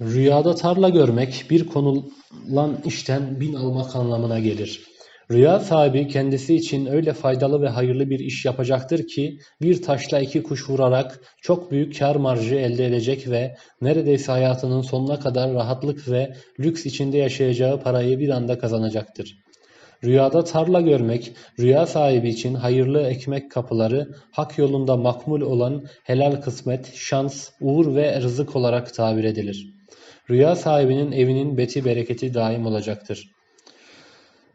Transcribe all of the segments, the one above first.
Rüyada tarla görmek bir konulan işten bin almak anlamına gelir. Rüya sahibi kendisi için öyle faydalı ve hayırlı bir iş yapacaktır ki bir taşla iki kuş vurarak çok büyük kar marjı elde edecek ve neredeyse hayatının sonuna kadar rahatlık ve lüks içinde yaşayacağı parayı bir anda kazanacaktır. Rüyada tarla görmek, rüya sahibi için hayırlı ekmek kapıları, hak yolunda makbul olan helal kısmet, şans, uğur ve rızık olarak tabir edilir. Rüya sahibinin evinin beti bereketi daim olacaktır.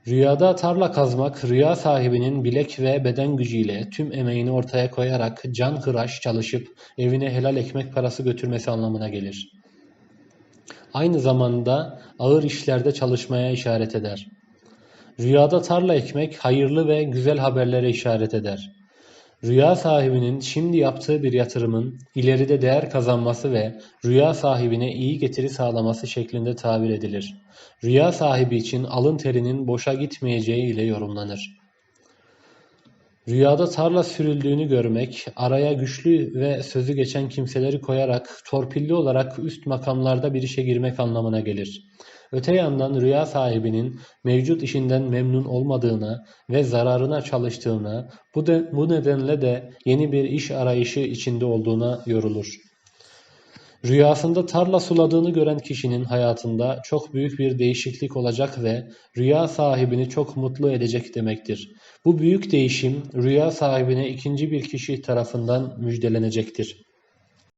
Rüyada tarla kazmak, rüya sahibinin bilek ve beden gücüyle tüm emeğini ortaya koyarak can hıraş çalışıp evine helal ekmek parası götürmesi anlamına gelir. Aynı zamanda ağır işlerde çalışmaya işaret eder. Rüyada tarla ekmek hayırlı ve güzel haberlere işaret eder. Rüya sahibinin şimdi yaptığı bir yatırımın ileride değer kazanması ve rüya sahibine iyi getiri sağlaması şeklinde tabir edilir. Rüya sahibi için alın terinin boşa gitmeyeceği ile yorumlanır. Rüyada tarla sürüldüğünü görmek, araya güçlü ve sözü geçen kimseleri koyarak torpilli olarak üst makamlarda bir işe girmek anlamına gelir. Öte yandan rüya sahibinin mevcut işinden memnun olmadığına ve zararına çalıştığına, bu, de, bu nedenle de yeni bir iş arayışı içinde olduğuna yorulur. Rüyasında tarla suladığını gören kişinin hayatında çok büyük bir değişiklik olacak ve rüya sahibini çok mutlu edecek demektir. Bu büyük değişim rüya sahibine ikinci bir kişi tarafından müjdelenecektir.